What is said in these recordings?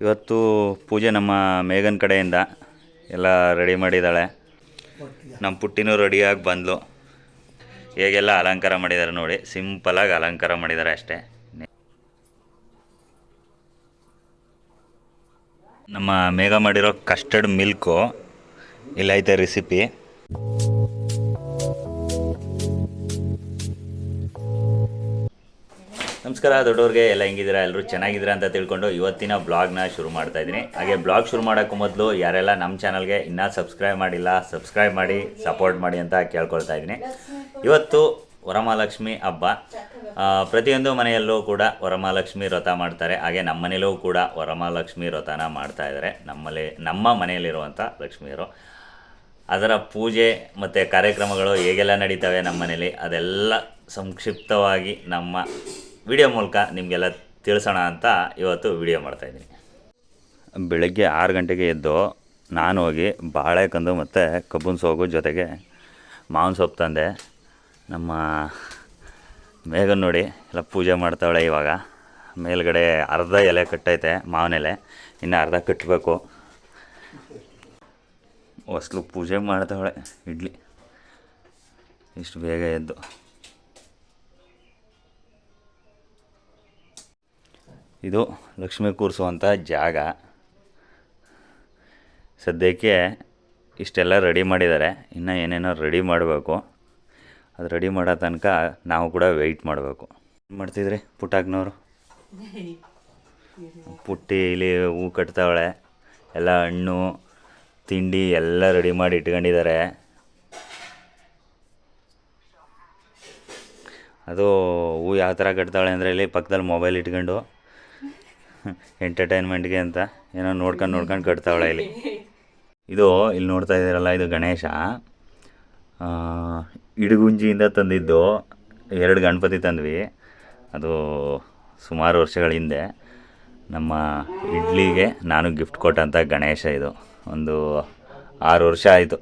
ಇವತ್ತು ಪೂಜೆ ನಮ್ಮ ಮೇಘನ್ ಕಡೆಯಿಂದ ಎಲ್ಲ ರೆಡಿ ಮಾಡಿದ್ದಾಳೆ. ನಮ್ಮ ಪುಟ್ಟಿನೂ ರೆಡಿಯಾಗಿ ಬಂದಳು ಹೇಗೆಲ್ಲ ಅಲಂಕಾರ ಮಾಡಿದ್ದಾರೆ ನೋಡಿ ಸಿಂಪಲಾಗಿ ಅಲಂಕಾರ ಮಾಡಿದ್ದಾರೆ ಅಷ್ಟೇ. ನಮ್ಮ ಮೇಘ ಮಾಡಿರೋ ಕಸ್ಟರ್ಡ್ ಮಿಲ್ಕು ಇಲ್ಲೈತೆ ರೆಸಿಪಿ ನಮಸ್ಕಾರ ದೊಡ್ಡವ್ರಿಗೆ, ಎಲ್ಲ ಹೆಂಗಿದ್ದೀರಾ? ಎಲ್ಲರೂ ಚೆನ್ನಾಗಿದ್ದೀರಾ ಅಂತ ತಿಳ್ಕೊಂಡು ಇವತ್ತಿನ ಬ್ಲಾಗ್ನ ಶುರು ಮಾಡ್ತಾ ಇದ್ದೀನಿ. ಹಾಗೆ ಬ್ಲಾಗ್ ಶುರು ಮಾಡೋಕ್ಕೂ ಮೊದಲು ಯಾರೆಲ್ಲ ನಮ್ಮ ಚಾನಲ್ಗೆ ಇನ್ನೂ ಸಬ್ಸ್ಕ್ರೈಬ್ ಮಾಡಿಲ್ಲ, ಸಬ್ಸ್ಕ್ರೈಬ್ ಮಾಡಿ, ಸಪೋರ್ಟ್ ಮಾಡಿ ಅಂತ ಕೇಳ್ಕೊಳ್ತಾ ಇದ್ದೀನಿ. ಇವತ್ತು ವರಮಹಾಲಕ್ಷ್ಮಿ ಹಬ್ಬ. ಪ್ರತಿಯೊಂದು ಮನೆಯಲ್ಲೂ ಕೂಡ ವರಮಹಾಲಕ್ಷ್ಮಿ ವ್ರತ ಮಾಡ್ತಾರೆ. ಹಾಗೆ ನಮ್ಮ ಮನೇಲೂ ಕೂಡ ವರಮಹಾಲಕ್ಷ್ಮಿ ವ್ರತನ ಮಾಡ್ತಾ ಇದ್ದಾರೆ. ನಮ್ಮಲ್ಲಿ, ನಮ್ಮ ಮನೆಯಲ್ಲಿರುವಂಥ ಲಕ್ಷ್ಮಿಯರು. ಅದರ ಪೂಜೆ ಮತ್ತು ಕಾರ್ಯಕ್ರಮಗಳು ಹೇಗೆಲ್ಲ ನಡೀತವೆ ನಮ್ಮ ಮನೇಲಿ ಅದೆಲ್ಲ ಸಂಕ್ಷಿಪ್ತವಾಗಿ ನಮ್ಮ ವಿಡಿಯೋ ಮೂಲಕ ನಿಮಗೆಲ್ಲ ತಿಳಿಸೋಣ ಅಂತ ಇವತ್ತು ವಿಡಿಯೋ ಮಾಡ್ತಾಯಿದ್ದೀನಿ ಬೆಳಗ್ಗೆ ಆರು ಗಂಟೆಗೆ ಎದ್ದು ನಾನು ಹೋಗಿ ಬಾಳೆಕಂದು ಮತ್ತು ಕಬ್ಬನ್ ಸೋಗು ಜೊತೆಗೆ ಮಾವಿನ ಸೊಪ್ಪು ತಂದೆ. ನಮ್ಮ ಮೇಘನ್ ನೋಡಿ ಎಲ್ಲ ಪೂಜೆ ಮಾಡ್ತಾವಳೆ ಇವಾಗ. ಮೇಲ್ಗಡೆ ಅರ್ಧ ಎಲೆ ಕಟ್ಟೈತೆ, ಮಾವಿನ ಎಲೆ. ಇನ್ನು ಅರ್ಧ ಕಟ್ಟಬೇಕು ಹೊಸ್ಲು ಪೂಜೆ ಮಾಡ್ತಾವಳೆ, ಇಡ್ಲಿ. ಇಷ್ಟು ಬೇಗ ಎದ್ದು. ಇದು ಲಕ್ಷ್ಮಿ ಕೂರಿಸುವಂಥ ಜಾಗ. ಸದ್ಯಕ್ಕೆ ಇಷ್ಟೆಲ್ಲ ರೆಡಿ ಮಾಡಿದ್ದಾರೆ. ಇನ್ನು ಏನೇನೋ ರೆಡಿ ಮಾಡಬೇಕು. ಅದು ರೆಡಿ ಮಾಡೋ ತನಕ ನಾವು ಕೂಡ ವೆಯ್ಟ್ ಮಾಡಬೇಕು. ಏನು ಮಾಡ್ತಿದ್ರಿ ಪುಟಾಕ್ನವರು ಪುಟ್ಟಿ, ಇಲ್ಲಿ ಹೂ ಕಟ್ತಾವಳೆ, ಎಲ್ಲ ಹಣ್ಣು, ತಿಂಡಿ ಎಲ್ಲ ರೆಡಿ ಮಾಡಿ ಇಟ್ಕೊಂಡಿದ್ದಾರೆ. ಅದು ಹೂ ಯಾವ ಥರ ಕಟ್ತಾಳೆ ಅಂದರೆ ಇಲ್ಲಿ ಪಕ್ಕದಲ್ಲಿ ಮೊಬೈಲ್ ಇಟ್ಕೊಂಡು. ಎಂಟರ್ಟೈನ್ಮೆಂಟ್ಗೆ ಅಂತ ಏನೋ ನೋಡ್ಕೊಂಡು ನೋಡ್ಕೊಂಡು ಕಟ್ತಾವಳೆ ಇಲ್ಲಿ. ಇದು ಇಲ್ಲಿ ನೋಡ್ತಾ ಇದ್ದೀರಲ್ಲ, ಇದು ಗಣೇಶ. ಇಡಗುಂಜಿಯಿಂದ ತಂದಿದ್ದು ಎರಡು ಗಣಪತಿ ತಂದ್ವಿ. ಅದು ಸುಮಾರು ವರ್ಷಗಳ ಹಿಂದೆ. ನಮ್ಮ ಇಡ್ಲಿಗೆ ನಾನು ಗಿಫ್ಟ್ ಕೊಟ್ಟಂಥ ಗಣೇಶ ಇದು. ಒಂದು ಆರು ವರ್ಷ ಆಯಿತು.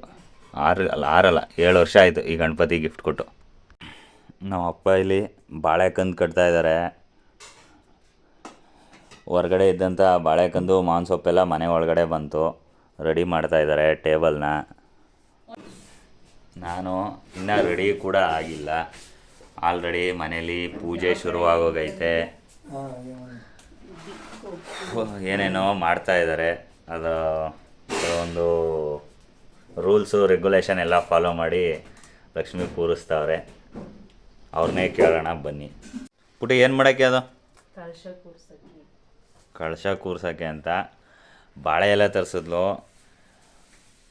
ಆರು, ಅಲ್ಲ, ಆರಲ್ಲ, ಏಳು ವರ್ಷ ಆಯಿತು ಈ ಗಣಪತಿ ಗಿಫ್ಟ್ ಕೊಟ್ಟು. ನಮ್ಮ ಅಪ್ಪ ಇಲ್ಲಿ ಬಾಳೆಕಂದು ಕಟ್ತಾ ಇದ್ದಾರೆ. ಹೊರಗಡೆ ಇದ್ದಂಥ ಬಾಳೆಕಂದು ಮಾವಿನ ಸೊಪ್ಪೆಲ್ಲ ಮನೆ ಒಳಗಡೆ ಬಂತು. ರೆಡಿ ಮಾಡ್ತಾ ಇದ್ದಾರೆ ಟೇಬಲ್ನ ನಾನು ಇನ್ನೂ ರೆಡಿ ಕೂಡ ಆಗಿಲ್ಲ. ಆಲ್ರೆಡಿ ಮನೇಲಿ ಪೂಜೆ ಶುರುವಾಗೋಗೈತೆ. ಏನೇನೋ ಮಾಡ್ತಾ ಇದ್ದಾರೆ ಅದು ಒಂದು ರೂಲ್ಸು ರೆಗ್ಯುಲೇಷನ್ ಎಲ್ಲ ಫಾಲೋ ಮಾಡಿ ಲಕ್ಷ್ಮಿ ಕೂರಿಸ್ತಾವ್ರೆ. ಅವ್ರನ್ನೇ ಕೇಳೋಣ ಬನ್ನಿ. ಪುಟಿ ಏನು ಮಾಡೋಕ್ಕೆ ಅದು? ಕಳಶ ಕೂರ್ಸಕ್ಕೆ ಅಂತ ಬಾಳೆ ಎಲೆ ತರಿಸಿದ್ಲು.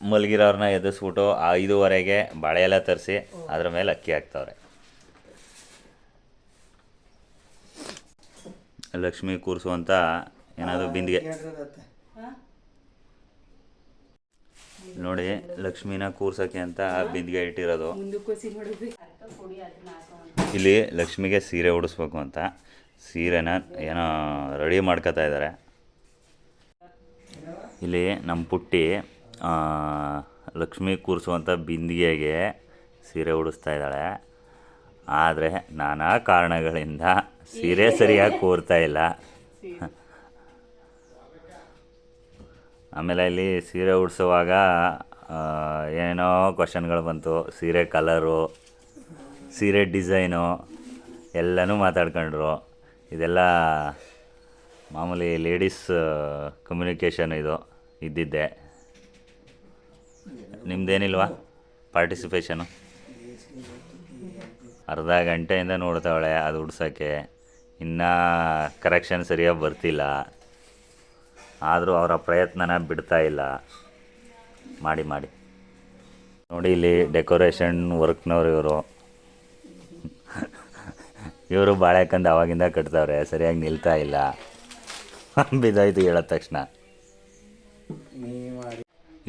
ಮಲಗಿರೋರನ್ನ ಎದುರಿಸ್ಬಿಟ್ಟು ಆ ಐದೂವರೆಗೆ ಬಾಳೆ ಎಲೆ ತರಿಸಿ ಅದ್ರ ಮೇಲೆ ಅಕ್ಕಿ ಹಾಕ್ತವ್ರೆ. ಲಕ್ಷ್ಮಿ ಕೂರಿಸುವಂಥ ಏನಾದರೂ ಬಿಂದಿಗೆ. ನೋಡಿ ಲಕ್ಷ್ಮಿನ ಕೂರ್ಸೋಕ್ಕೆ ಅಂತ ಬಿಂದಿಗೆ ಇಟ್ಟಿರೋದು. ಇಲ್ಲಿ ಲಕ್ಷ್ಮಿಗೆ ಸೀರೆ ಉಡಿಸ್ಬೇಕು ಅಂತ. ಸೀರೆನ ಏನೋ ರೆಡಿ ಮಾಡ್ಕೋತಾ ಇದ್ದಾರೆ. ಇಲ್ಲಿ ನಮ್ಮ ಪುಟ್ಟಿ ಲಕ್ಷ್ಮಿ ಕೂರಿಸುವಂಥ ಬಿಂದಿಗೆಗೆ ಸೀರೆ ಉಡಿಸ್ತಾ ಇದ್ದಾಳೆ. ಆದರೆ ನಾನಾ ಕಾರಣಗಳಿಂದ ಸೀರೆ ಸರಿಯಾಗಿ ಕೂರ್ತಾ ಇಲ್ಲ. ಆಮೇಲೆ ಇಲ್ಲಿ ಸೀರೆ ಉಡಿಸುವಾಗ ಏನೇನೋ ಕ್ವಶನ್ಗಳು ಬಂತು. ಸೀರೆ ಕಲರು, ಸೀರೆ ಡಿಸೈನು, ಎಲ್ಲನೂ ಮಾತಾಡ್ಕೊಂಡ್ರು. ಇದೆಲ್ಲ ಮಾಮೂಲಿ ಲೇಡೀಸ್ ಕಮ್ಯುನಿಕೇಷನ್ ಇದು, ಇದ್ದಿದ್ದೆ. ನಿಮ್ದೇನಿಲ್ವಾ ಪಾರ್ಟಿಸಿಪೇಷನು ಅರ್ಧ ಗಂಟೆಯಿಂದ ನೋಡ್ತಾವಳೆ ಅದು ಉಡ್ಸೋಕ್ಕೆ ಇನ್ನೂ ಕರೆಕ್ಷನ್ ಸರಿಯಾಗಿ ಬರ್ತಿಲ್ಲ. ಆದರೂ ಅವರ ಪ್ರಯತ್ನನ ಬಿಡ್ತಾ ಇಲ್ಲ. ಮಾಡಿ ಮಾಡಿ. ನೋಡಿ ಇಲ್ಲಿ ಡೆಕೋರೇಷನ್ ವರ್ಕ್ನವ್ರು ಇವರು. ಇವರು ಬಾಳೆಕಂದು ಅವಾಗಿಂದ ಕಟ್ತಾವ್ರೆ ಸರಿಯಾಗಿ ನಿಲ್ತಾ ಇಲ್ಲ. ಬಿದ್ದಾಯ್ತು ಹೇಳಿದ ತಕ್ಷಣ.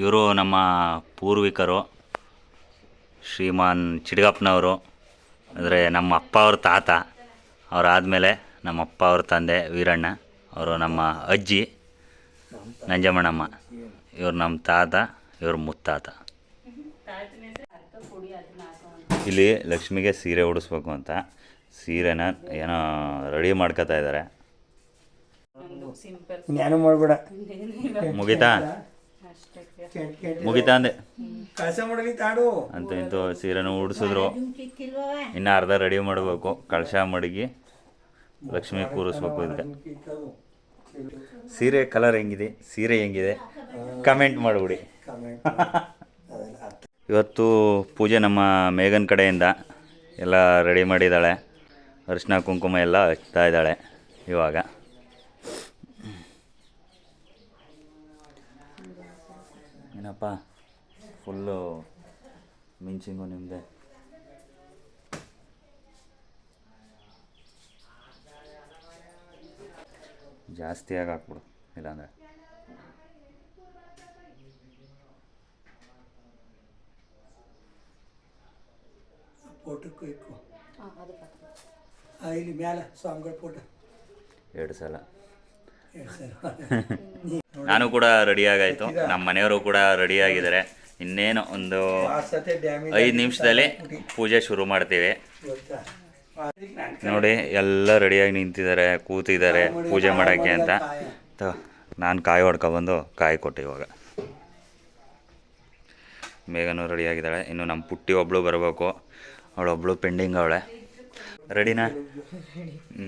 ಇವರು ನಮ್ಮ ಪೂರ್ವಿಕರು ಶ್ರೀಮಾನ್ ಚಿಡ್ಗಪ್ಪನವರು ಅಂದರೆ ನಮ್ಮ ಅಪ್ಪ ಅವ್ರ ತಾತ ಅವರಾದಮೇಲೆ ನಮ್ಮ ಅಪ್ಪ ಅವ್ರ ತಂದೆ ವೀರಣ್ಣ ಅವರು ನಮ್ಮ ಅಜ್ಜಿ ನಂಜಮ್ಮಣ್ಣಮ್ಮ. ಇವ್ರು ನಮ್ಮ ತಾತ ಇವ್ರ ಮುತ್ತಾತ. ಇಲ್ಲಿ ಲಕ್ಷ್ಮಿಗೆ ಸೀರೆ ಉಡಿಸ್ಬೇಕು ಅಂತ. ಸೀರೆನ ಏನೋ ರೆಡಿ ಮಾಡ್ಕೋತಾ ಇದ್ದಾರೆ ಒಂದು ಸಿಂಪಲ್ ಜ್ಞಾನ ಮಾಡ್ಬೇಡ. ಮುಗಿತಾ? ಮುಗಿತಾ ಅಂದೆ. ಕೆಲಸ ಮಾಡಲಿ ತಾಡು. ಅಂತ ಇಂತ ಸೀರೆನ ಉಡ್ಸಿದ್ರು. ಇನ್ನು ಅರ್ಧ ರೆಡಿ ಮಾಡಬೇಕು. ಕಳಶ ಮಡಗಿ. ಲಕ್ಷ್ಮಿ ಕೂರಿಸ್ಬೇಕು ಇದಕ್ಕೆ ಸೀರೆ ಕಲರ್ ಹೆಂಗಿದೆ? ಸೀರೆ ಹೆಂಗಿದೆ? ಕಮೆಂಟ್ ಮಾಡಿಬಿಡಿ. ಕಮೆಂಟ್ ಇವತ್ತು ಪೂಜೆ ನಮ್ಮ ಮೇಘನ್ ಕಡೆಯಿಂದ. ಎಲ್ಲ ರೆಡಿ ಮಾಡಿದ್ದಾಳೆ. ಅರಿಶಿನ ಕುಂಕುಮ ಎಲ್ಲ ಹಚ್ತಾ ಇದ್ದಾಳೆ ಇವಾಗ. ಏನಪ್ಪ? ಫುಲ್ಲು ಮಿಂಚಿಂಗು ನಿಮ್ಮದೆ ಜಾಸ್ತಿಯಾಗಿ ಹಾಕ್ಬಿಡು ಇಲ್ಲಾಂದರೆ. ಫೋಟೋಕ್ಕೂ ಇಕ್ಕು. ಇಲ್ಲಿ ಮ್ಯಾಲೆ ಸ್ವಾಮಿಗಳ ಫೋಟೋ ಎರಡು ಸಲ. ಎರಡು ನಾನು ಕೂಡ ರೆಡಿ ಆಗಾಯ್ತು. ನಮ್ಮ ಮನೆಯವರು ಕೂಡ ರೆಡಿ ಆಗಿದ್ದಾರೆ. ಇನ್ನೇನು ಒಂದು ಐದು ನಿಮಿಷದಲ್ಲಿ ಪೂಜೆ ಶುರು ಮಾಡ್ತೀವಿ. ನೋಡಿ ಎಲ್ಲ ರೆಡಿಯಾಗಿ ನಿಂತಿದ್ದಾರೆ ಕೂತಿದ್ದಾರೆ ಪೂಜೆ ಮಾಡೋಕ್ಕೆ ಅಂತ. ನಾನು ಕಾಯಿ ಹೊಡ್ಕೊಬಂದು ಕಾಯಿ ಕೊಟ್ಟೆ ಇವಾಗ. ಬೇಗನೂ ರೆಡಿಯಾಗಿದ್ದಾಳೆ ಇನ್ನು ನಮ್ಮ ಪುಟ್ಟಿ ಒಬ್ಳು ಬರಬೇಕು. ಅವಳೊಬ್ಳು ಪೆಂಡಿಂಗ್ ಅವಳೆ. ರೆಡಿನಾ ಹ್ಞೂ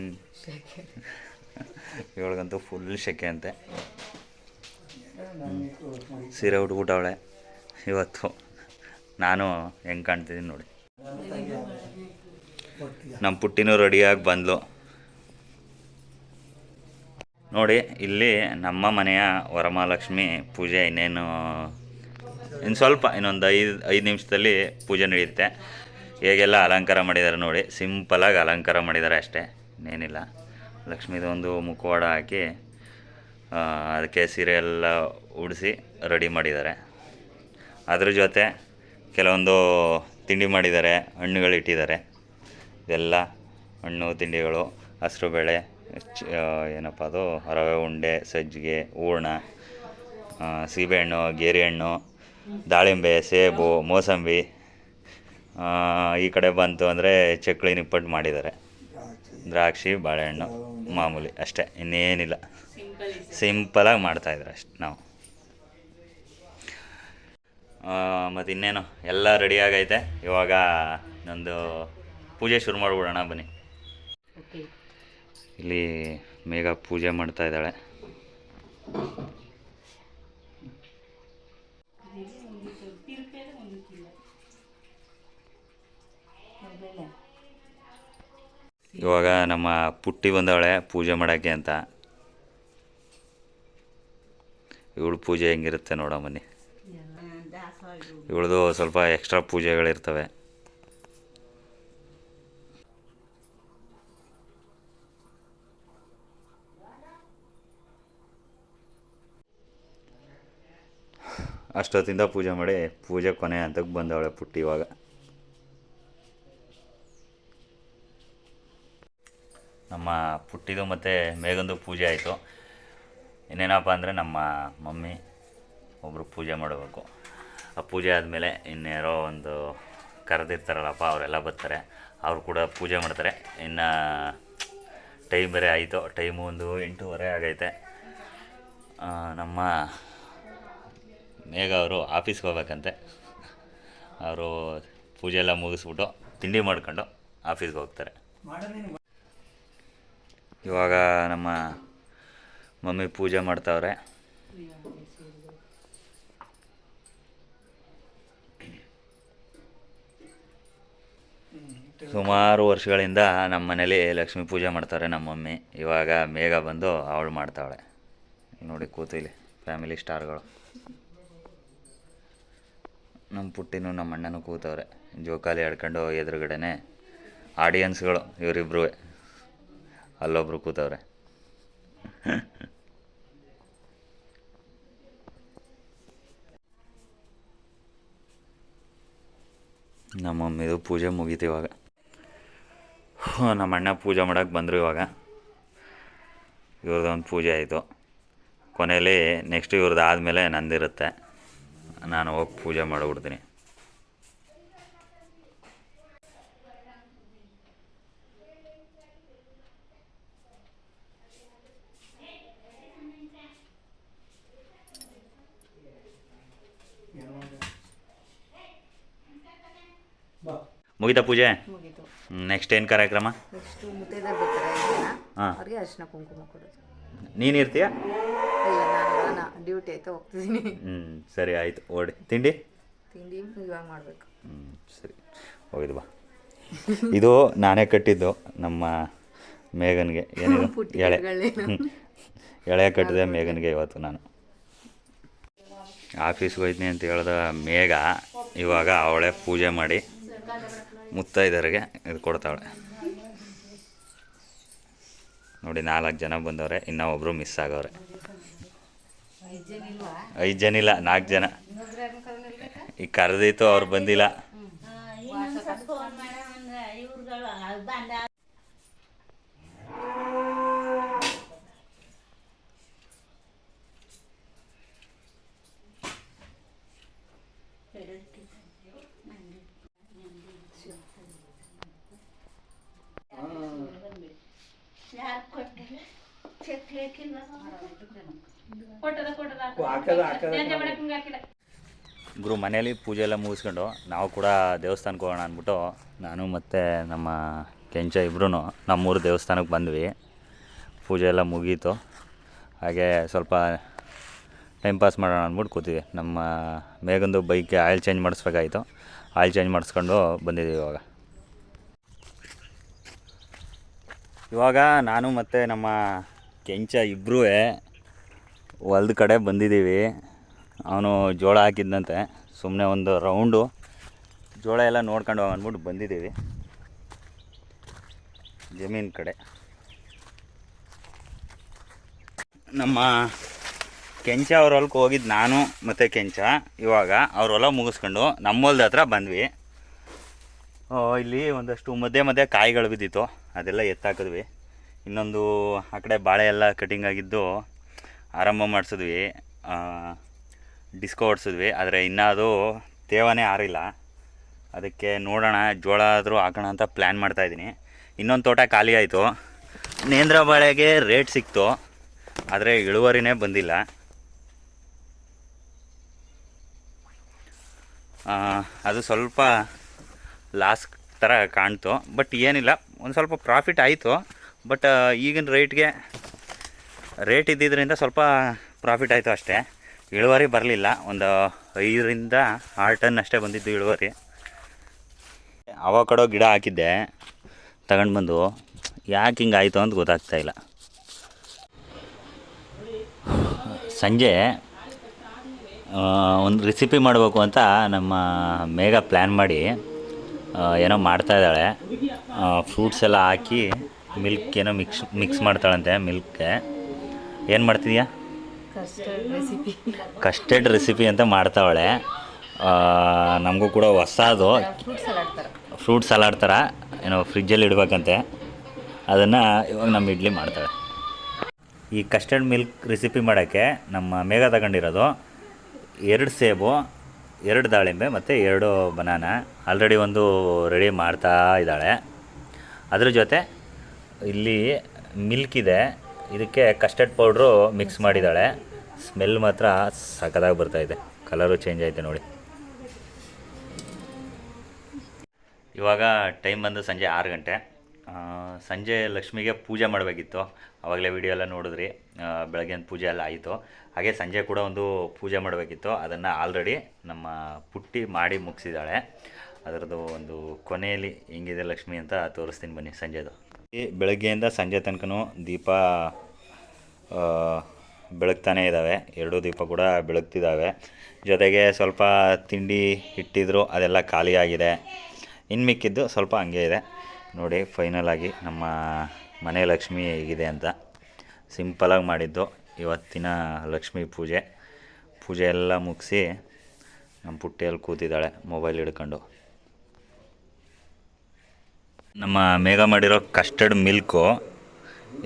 ಇವಳಿಗಂತೂ ಫುಲ್ ಶೆಕೆ ಅಂತೆ. ಸೀರೆ ಉಟ್ಬಿಟ್ಟವಳೆ ಇವತ್ತು ನಾನು ಹೆಂಗೆ ಕಾಣ್ತಿದ್ದೀನಿ ನೋಡಿ. ನಮ್ಮ ಪುಟ್ಟಿನೂ ರೆಡಿಯಾಗಿ ಬಂದ್ಲು. ನೋಡಿ ಇಲ್ಲಿ ನಮ್ಮ ಮನೆಯ ವರಮಹಾಲಕ್ಷ್ಮಿ ಪೂಜೆ ಇನ್ನೇನು ಇನ್ನು ಸ್ವಲ್ಪ ಇನ್ನೊಂದು ಐದು ಐದು ನಿಮಿಷದಲ್ಲಿ ಪೂಜೆ ನಡೆಯುತ್ತೆ. ಹೇಗೆಲ್ಲ ಅಲಂಕಾರ ಮಾಡಿದ್ದಾರೆ ನೋಡಿ ಸಿಂಪಲಾಗಿ ಅಲಂಕಾರ ಮಾಡಿದ್ದಾರೆ ಅಷ್ಟೇ ಇನ್ನೇನಿಲ್ಲ ಲಕ್ಷ್ಮೀದು ಒಂದು ಮುಖವಾಡ ಹಾಕಿ ಅದಕ್ಕೆ ಸೀರೆ ಎಲ್ಲ ಉಡಿಸಿ ರೆಡಿ ಮಾಡಿದ್ದಾರೆ. ಅದ್ರ ಜೊತೆ ಕೆಲವೊಂದು ತಿಂಡಿ ಮಾಡಿದ್ದಾರೆ, ಹಣ್ಣುಗಳು ಇಟ್ಟಿದ್ದಾರೆ. ಇದೆಲ್ಲ ಹಣ್ಣು, ತಿಂಡಿಗಳು, ಹಸಿರು ಬೇಳೆ ಏನಪ್ಪ ಅದು, ರವೆ ಉಂಡೆ, ಸಜ್ಜಿಗೆ, ಹೂರ್ಣ ಸೀಬೆಹಣ್ಣು ಗೇರಿ ಹಣ್ಣು, ದಾಳಿಂಬೆ, ಸೇಬು, ಮೋಸಂಬಿ ಈ ಕಡೆ ಬಂತು ಅಂದರೆ ಚಕ್ಲಿ ನಿಪ್ಪಟ್ಟು ಮಾಡಿದ್ದಾರೆ. ದ್ರಾಕ್ಷಿ ಬಾಳೆಹಣ್ಣು ಮಾಮೂಲಿ ಅಷ್ಟೇ ಇನ್ನೇನಿಲ್ಲ. ಸಿಂಪಲ್ ಸಿಂಪಲಾಗಿ ಮಾಡ್ತಾಯಿದ್ರು ಅಷ್ಟು ನಾವು. ಮತ್ತು ಇನ್ನೇನು? ಎಲ್ಲ ರೆಡಿ ಆಗೈತೆ. ಇವಾಗ ನಂದು ಪೂಜೆ ಶುರು ಮಾಡ್ಬಿಡೋಣ ಬನ್ನಿ. ಇಲ್ಲಿ ಮೇಘ ಪೂಜೆ ಮಾಡ್ತಾ ಇದ್ದಾಳೆ. ಇವಾಗ ನಮ್ಮ ಪುಟ್ಟಿ ಬಂದವಳೆ ಪೂಜೆ ಮಾಡೋಕ್ಕೆ ಅಂತ. ಇವಳು ಪೂಜೆ ಹೆಂಗಿರುತ್ತೆ ನೋಡ ಮನೆ. ಇವಳದು ಸ್ವಲ್ಪ ಎಕ್ಸ್ಟ್ರಾ ಪೂಜೆಗಳಿರ್ತವೆ. ಅಷ್ಟೊತ್ತಿಂದ ಪೂಜೆ ಮಾಡಿ ಪೂಜೆ ಕೊನೆ ಹಂತಕ್ಕೆ ಬಂದವಳೆ ಪುಟ್ಟಿ ಇವಾಗ. ನಮ್ಮ ಪುಟ್ಟಿದು ಮತ್ತು ಮೇಘಂದು ಪೂಜೆ ಆಯಿತು. ಇನ್ನೇನಪ್ಪ ಅಂದರೆ ನಮ್ಮ ಮಮ್ಮಿ ಒಬ್ಬರು ಪೂಜೆ ಮಾಡಬೇಕು. ಆ ಪೂಜೆ ಆದಮೇಲೆ ಇನ್ಯಾರೋ ಒಂದು ಕರೆದಿರ್ತಾರಲ್ಲಪ್ಪ, ಅವರೆಲ್ಲ ಬರ್ತಾರೆ. ಅವರು ಕೂಡ ಪೂಜೆ ಮಾಡ್ತಾರೆ. ಇನ್ನು ಟೈಮ್ ಬೇರೆ ಆಯಿತು. ಟೈಮು ಒಂದು ಎಂಟೂವರೆ ಆಗೈತೆ. ನಮ್ಮ ಮೇಘ ಅವರು ಆಫೀಸ್ಗೆ ಹೋಗ್ಬೇಕಂತೆ. ಅವರು ಪೂಜೆ ಎಲ್ಲ ಮುಗಿಸ್ಬಿಟ್ಟು ತಿಂಡಿ ಮಾಡ್ಕೊಂಡು ಆಫೀಸ್ಗೆ ಹೋಗ್ತಾರೆ. ಇವಾಗ ನಮ್ಮ ಮಮ್ಮಿ ಪೂಜೆ ಮಾಡ್ತಾವ್ರೆ. ಸುಮಾರು ವರ್ಷಗಳಿಂದ ನಮ್ಮ ಮನೇಲಿ ಲಕ್ಷ್ಮೀ ಪೂಜೆ ಮಾಡ್ತಾರೆ ನಮ್ಮ ಮಮ್ಮಿ. ಇವಾಗ ಮೇಘ ಬಂದು ಅವಳು ಮಾಡ್ತಾವಳೆ. ನೋಡಿ ಕೂತು ಇಲ್ಲಿ ಫ್ಯಾಮಿಲಿ ಸ್ಟಾರ್ಗಳು. ನಮ್ಮ ಪುಟ್ಟಿನೂ ನಮ್ಮ ಅಣ್ಣನೂ ಕೂತವ್ರೆ. ಜೋಕಾಲಿ ಆಡ್ಕೊಂಡು ಎದುರುಗಡೆನೆ ಆಡಿಯನ್ಸ್ಗಳು ಇವರಿಬ್ರು ಅಲ್ಲೊಬ್ರು ಕೂತವ್ರೆ. ನಮ್ಮ ಮಮ್ಮಿದು ಪೂಜೆ ಮುಗೀತು ಇವಾಗ. ನಮ್ಮ ಅಣ್ಣ ಪೂಜೆ ಮಾಡೋಕೆ ಬಂದರು ಇವಾಗ. ಇವ್ರದ್ದೊಂದು ಪೂಜೆ ಆಯಿತು. ಕೊನೆಯಲ್ಲಿ ನೆಕ್ಸ್ಟ್ ಇವ್ರದ್ದು ಆದಮೇಲೆ ನಂದಿರುತ್ತೆ. ನಾನು ಹೋಗಿ ಪೂಜೆ ಮಾಡಿಬಿಡ್ತೀನಿ. ಮುಗಿತಾ ಪೂಜೆ? ಮುಗೀತು. ನೆಕ್ಸ್ಟ್ ಏನು ಕಾರ್ಯಕ್ರಮ? ನೆಕ್ಸ್ಟ್ ಮುತ್ತೈದರ್ ಬರ್ತಾರೆ ಹಾಂ. ಅವ್ರಿಗೆ ಅರಿಶಿನ ಕುಂಕುಮ ಕೊಡೋದು. ನೀನು ಇರ್ತೀಯಾ? ಇಲ್ಲ ನಾನು ಡ್ಯೂಟಿ ಆಯ್ತಾ ಹೋಗ್ತಿದ್ದೀನಿ. ಹ್ಞೂ ಸರಿ ಆಯಿತು ಓಡಿ. ತಿಂಡಿ? ತಿಂಡಿ ಇವಾಗ ಮಾಡಬೇಕು. ಹ್ಞೂ ಸರಿ. ಹೋಗಿದ್ದು ಬಾ. ಇದು ನಾನೇ ಕಟ್ಟಿದ್ದು ನಮ್ಮ ಮೇಘನ್ಗೆ. ಏನಿದು? ಪುಟ್ಟಿ ಎಳೆ. ಗಿಡಗಳೇನು? ಹ್ಮ್. ಎಳೆ ಕಟ್ಟಿದೆ ಮೇಘನ್ಗೆ ಇವತ್ತು ನಾನು. ಆಫೀಸ್ಗೆ ಹೋಯ್ತೀನಿ ಅಂತ ಹೇಳ್ದ ಮೇಘ ಇವಾಗ ಅವಳೆ ಪೂಜೆ ಮಾಡಿ ಮುತ್ತೈದರಿಗೆ ಇದು ಕೊಡ್ತಾಳೆ. ನೋಡಿ ನಾಲ್ಕು ಜನ ಬಂದವ್ರೆ, ಇನ್ನೂ ಒಬ್ಬರು ಮಿಸ್ ಆಗವ್ರೆ. ಐದು ಜನ ಇಲ್ಲ, ನಾಲ್ಕು ಜನ. ಈಗ ಕರೆದಿತ್ತು, ಅವ್ರು ಬಂದಿಲ್ಲ. ಗುರು ಮನೇಲಿ ಪೂಜೆ ಎಲ್ಲ ಮುಗಿಸ್ಕೊಂಡು ನಾವು ಕೂಡ ದೇವಸ್ಥಾನಕ್ಕೆ ಹೋಗೋಣ ಅಂದ್ಬಿಟ್ಟು ನಾನು ಮತ್ತು ನಮ್ಮ ಕೆಂಚ ಇಬ್ಬರೂ ನಮ್ಮೂರು ದೇವಸ್ಥಾನಕ್ಕೆ ಬಂದ್ವಿ. ಪೂಜೆ ಎಲ್ಲ ಮುಗೀತು. ಹಾಗೆ ಸ್ವಲ್ಪ ಟೈಮ್ ಪಾಸ್ ಮಾಡೋಣ ಅಂದ್ಬಿಟ್ಟು ಕೂತಿದ್ವಿ. ನಮ್ಮ ಮೇಘಂದು ಬೈಕ್ಗೆ ಆಯಿಲ್ ಚೇಂಜ್ ಮಾಡಿಸ್ಬೇಕಾಯಿತು. ಆಯಿಲ್ ಚೇಂಜ್ ಮಾಡಿಸ್ಕೊಂಡು ಬಂದಿದ್ದೀವಿ ಇವಾಗ. ಇವಾಗ ನಾನು ಮತ್ತು ನಮ್ಮ ಕೆಂಚ ಇಬ್ಬರೂ ಹೊಲ್ದ ಕಡೆ ಬಂದಿದ್ದೀವಿ. ಅವನು ಜೋಳ ಹಾಕಿದ್ದಂತೆ ಸುಮ್ಮನೆ ಒಂದು ರೌಂಡು. ಜೋಳ ಎಲ್ಲ ನೋಡ್ಕೊಂಡು ಅಂದ್ಬಿಟ್ಟು ಬಂದಿದ್ದೀವಿ. ಜಮೀನು ಕಡೆ. ನಮ್ಮ ಕೆಂಚ ಅವ್ರ ಹೊಲಕ್ಕೆ ಹೋಗಿದ್ದು ನಾನು ಮತ್ತು ಕೆಂಚ ಇವಾಗ ಅವ್ರ ಹೊಲ ಮುಗಿಸ್ಕೊಂಡು ನಮ್ಮ ಹೊಲ್ದ ಹತ್ರ ಬಂದ್ವಿ. ಇಲ್ಲಿ ಒಂದಷ್ಟು ಮಧ್ಯೆ ಮಧ್ಯೆ ಕಾಯಿಗಳು ಬಿದ್ದಿತ್ತು. ಅದೆಲ್ಲ ಎತ್ತಾಕಿದ್ವಿ. ಇನ್ನೊಂದು ಆ ಕಡೆ ಬಾಳೆ ಎಲ್ಲ ಕಟಿಂಗ್ ಆಗಿದ್ದು ಆರಂಭ ಮಾಡಿಸಿದ್ವಿ ಡಿಸ್ಕೋ ಹೊಡ್ಸಿದ್ವಿ ಆದರೆ ಇನ್ನೂ ಅದು ತೇವನೇ ಆರಿಲ್ಲ. ಅದಕ್ಕೆ ನೋಡೋಣ, ಜೋಳ ಆದರೂ ಹಾಕೋಣ ಅಂತ ಪ್ಲ್ಯಾನ್ ಮಾಡ್ತಾಯಿದ್ದೀನಿ ಇನ್ನೊಂದು ತೋಟ ಖಾಲಿ ಆಯಿತು. ನೇಂದ್ರ ಬಾಳೆಗೆ ರೇಟ್ ಸಿಕ್ತು, ಆದರೆ ಇಳುವರಿನೇ ಬಂದಿಲ್ಲ. ಅದು ಸ್ವಲ್ಪ ಲಾಸ್ ಥರ ಕಾಣ್ತು ಬಟ್ ಏನಿಲ್ಲ, ಒಂದು ಸ್ವಲ್ಪ ಪ್ರಾಫಿಟ್ ಆಯಿತು ಬಟ್ ಈಗಿನ ರೇಟ್ಗೆ ರೇಟ್ ಇದ್ದಿದ್ದರಿಂದ ಸ್ವಲ್ಪ ಪ್ರಾಫಿಟ್ ಆಯಿತು ಅಷ್ಟೇ. ಇಳುವರಿ ಬರಲಿಲ್ಲ. ಒಂದು ಐದರಿಂದ ಆರು ಟನ್ ಅಷ್ಟೇ ಬಂದಿದ್ದು ಇಳುವರಿ. ಅವಕಡೋ ಗಿಡ ಹಾಕಿದ್ದೆ. ತಗೊಂಡು ಬಂದು. ಯಾಕೆ ಹಿಂಗಾಯಿತು ಅಂತ ಗೊತ್ತಾಗ್ತಾ ಇಲ್ಲ. ಸಂಜೆ ಒಂದು ರೆಸಿಪಿ ಮಾಡಬೇಕು ಅಂತ ನಮ್ಮ ಮೇಘ ಪ್ಲ್ಯಾನ್ ಮಾಡಿ ಏನೋ ಮಾಡ್ತಾ ಇದ್ದಾಳೆ. ಫ್ರೂಟ್ಸ್ ಎಲ್ಲ ಹಾಕಿ ಮಿಲ್ಕ್ ಏನೋ ಮಿಕ್ಸ್ ಮಿಕ್ಸ್ ಮಾಡ್ತಾಳಂತೆ ಮಿಲ್ಕ್ಗೆ ಏನು ಮಾಡ್ತಿದ್ಯಾ? ಕಸ್ಟರ್ಡ್ ರೆಸಿಪಿ ಅಂತ ಮಾಡ್ತಾವಳೆ. ನಮಗೂ ಕೂಡ ಹೊಸದು. ಫ್ರೂಟ್ ಸಲಾಡ್ ಥರ ಫ್ರೂಟ್ ಸಲಾಡ್ ಥರ ಏನೋ ಫ್ರಿಜ್ಜಲ್ಲಿ ಇಡಬೇಕಂತೆ. ಅದನ್ನು ಇವಾಗ ನಮ್ಮ ಇಡ್ಲಿ ಮಾಡ್ತಾಳೆ. ಈ ಕಸ್ಟರ್ಡ್ ಮಿಲ್ಕ್ ರೆಸಿಪಿ ಮಾಡೋಕ್ಕೆ ನಮ್ಮ ಮೇಘ ತಗೊಂಡಿರೋದು. ಎರಡು ಸೇಬು, ಎರಡು ದಾಳಿಂಬೆ ಮತ್ತು ಎರಡು ಬನಾನ ಆಲ್ರೆಡಿ ಒಂದು ರೆಡಿ ಮಾಡ್ತಾ ಇದ್ದಾಳೆ. ಅದ್ರ ಜೊತೆ ಇಲ್ಲಿ ಮಿಲ್ಕ್ ಇದೆ. ಇದಕ್ಕೆ ಕಸ್ಟರ್ಡ್ ಪೌಡ್ರು ಮಿಕ್ಸ್ ಮಾಡಿದ್ದಾಳೆ. ಸ್ಮೆಲ್ ಮಾತ್ರ ಸಖತ್ತಾಗಿ ಬರ್ತಾಯಿದೆ ಕಲರು ಚೇಂಜ್ ಆಯಿತು ನೋಡಿ. ಇವಾಗ ಟೈಮ್ ಬಂದು ಸಂಜೆ ಆರು ಗಂಟೆ. ಸಂಜೆ ಲಕ್ಷ್ಮಿಗೆ ಪೂಜೆ ಮಾಡಬೇಕಿತ್ತು. ಆವಾಗಲೇ ವಿಡಿಯೋ ಎಲ್ಲ ನೋಡಿದ್ರಿ. ಬೆಳಗ್ಗೆ ಪೂಜೆ ಎಲ್ಲ ಆಯಿತು. ಹಾಗೆ ಸಂಜೆ ಕೂಡ ಒಂದು ಪೂಜೆ ಮಾಡಬೇಕಿತ್ತು. ಅದನ್ನು ಆಲ್ರೆಡಿ ನಮ್ಮ ಪುಟ್ಟಿ ಮಾಡಿ ಮುಗಿಸಿದ್ದಾಳೆ. ಅದರದ್ದು ಒಂದು ಕೊನೆಯಲ್ಲಿ ಹೆಂಗಿದೆ ಲಕ್ಷ್ಮಿ ಅಂತ ತೋರಿಸ್ತೀನಿ ಬನ್ನಿ ಸಂಜೆದು. ಬೆಳಗ್ಗೆಯಿಂದ ಸಂಜೆ ತನಕನೂ ದೀಪ ಬೆಳಗ್ತಾನೆ ಇದ್ದಾವೆ ಎರಡೂ ದೀಪ ಕೂಡ ಬೆಳಗ್ತಿದ್ದಾವೆ ಜೊತೆಗೆ ಸ್ವಲ್ಪ ತಿಂಡಿ ಇಟ್ಟಿದ್ರು, ಅದೆಲ್ಲ ಖಾಲಿಯಾಗಿದೆ ಇನ್ನು ಮಿಕ್ಕಿದ್ದು ಸ್ವಲ್ಪ ಹಂಗೆ ಇದೆ. ನೋಡಿ ಫೈನಲ್ ಆಗಿ ನಮ್ಮ ಮನೆ ಲಕ್ಷ್ಮಿ ಹೇಗಿದೆ ಅಂತ ಸಿಂಪಲಾಗಿ ಮಾಡಿದ್ದು. ಇವತ್ತಿನ ಲಕ್ಷ್ಮಿ ಪೂಜೆ. ಪೂಜೆ ಎಲ್ಲ ಮುಗಿಸಿ ನಮ್ಮ ಪುಟ್ಟಿಯಲ್ಲಿ ಕೂತಿದ್ದಾಳೆ ಮೊಬೈಲ್ ಹಿಡ್ಕೊಂಡು. ನಮ್ಮ ಮೇಘ ಮಾಡಿರೋ ಕಸ್ಟರ್ಡ್ ಮಿಲ್ಕು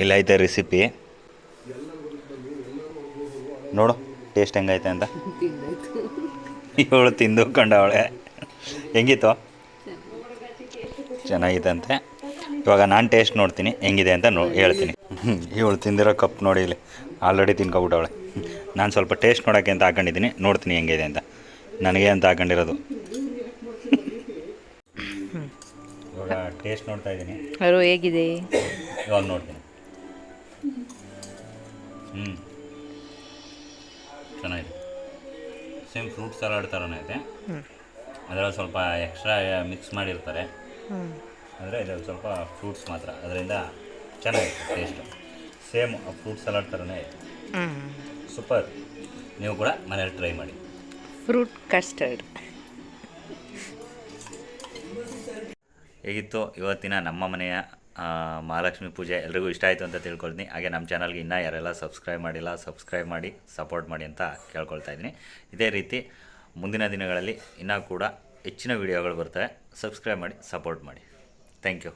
ಇಲ್ಲೈತೆ ರೆಸಿಪಿ ನೋಡು ಟೇಸ್ಟ್ ಹೆಂಗೈತೆ ಅಂತ. ಇವಳು ತಿಂದು ಕಂಡವಳೆ. ಹೆಂಗಿತ್ತು? ಚೆನ್ನಾಗಿತ್ತಂತೆ. ಇವಾಗ ನಾನು ಟೇಸ್ಟ್ ನೋಡ್ತೀನಿ, ಹೆಂಗಿದೆ ಅಂತ ನೋ ಹೇಳ್ತೀನಿ. ಇವಳು ತಿಂದಿರೋ ಕಪ್ ನೋಡಿ ಇಲ್ಲಿ ಆಲ್ರೆಡಿ ತಿನ್ಕೊಬಿಟ್ಟವಳೆ. ನಾನು ಸ್ವಲ್ಪ ಟೇಸ್ಟ್ ನೋಡೋಕ್ಕೆ ಅಂತ ಹಾಕೊಂಡಿದ್ದೀನಿ, ನೋಡ್ತೀನಿ ಹೆಂಗಿದೆ ಅಂತ. ನನಗೆ ಅಂತ ಹಾಕೊಂಡಿರೋದು. ಟೇಸ್ಟ್ ನೋಡ್ತಾ ಇದ್ದೀನಿ. ಅವರು ಹೇಗಿದೆ? ಇವಾಗ ನೋಡ್ತೀನಿ. ಹ್ಞೂ ಚೆನ್ನಾಗಿದೆ. ಸೇಮ್ ಫ್ರೂಟ್ ಸಲಾಡ್ ಥರನೇ ಇದೆ. ಅದರಲ್ಲಿ ಸ್ವಲ್ಪ ಎಕ್ಸ್ಟ್ರಾ ಮಿಕ್ಸ್ ಮಾಡಿರ್ತಾರೆ. ಅಂದರೆ ಇದರಲ್ಲಿ ಸ್ವಲ್ಪ ಫ್ರೂಟ್ಸ್ ಮಾತ್ರ. ಅದರಿಂದ ಚೆನ್ನಾಗಿದೆ ಟೇಸ್ಟು. ಸೇಮ್ ಫ್ರೂಟ್ ಸಲಾಡ್ ಥರನೇ ಇದೆ. ಸೂಪರ್. ನೀವು ಕೂಡ ಮನೇಲಿ ಟ್ರೈ ಮಾಡಿ. Fruit custard. ಹೇಗಿತ್ತು? ಇವತ್ತಿನ ನಮ್ಮ ಮನೆಯ ಮಹಾಲಕ್ಷ್ಮಿ ಪೂಜೆ ಎಲ್ರಿಗೂ ಇಷ್ಟ ಆಯಿತು ಅಂತ ತಿಳ್ಕೊಳ್ತೀನಿ. ಹಾಗೆ ನಮ್ಮ ಚಾನಲ್ಗೆ ಇನ್ನೂ ಯಾರೆಲ್ಲ ಸಬ್ಸ್ಕ್ರೈಬ್ ಮಾಡಿಲ್ಲ, ಸಬ್ಸ್ಕ್ರೈಬ್ ಮಾಡಿ, ಸಪೋರ್ಟ್ ಮಾಡಿ ಅಂತ ಕೇಳ್ಕೊಳ್ತಾ ಇದ್ದೀನಿ. ಇದೇ ರೀತಿ ಮುಂದಿನ ದಿನಗಳಲ್ಲಿ ಇನ್ನೂ ಕೂಡ ಹೆಚ್ಚಿನ ವೀಡಿಯೋಗಳು ಬರ್ತವೆ. ಸಬ್ಸ್ಕ್ರೈಬ್ ಮಾಡಿ, ಸಪೋರ್ಟ್ ಮಾಡಿ. Thank you.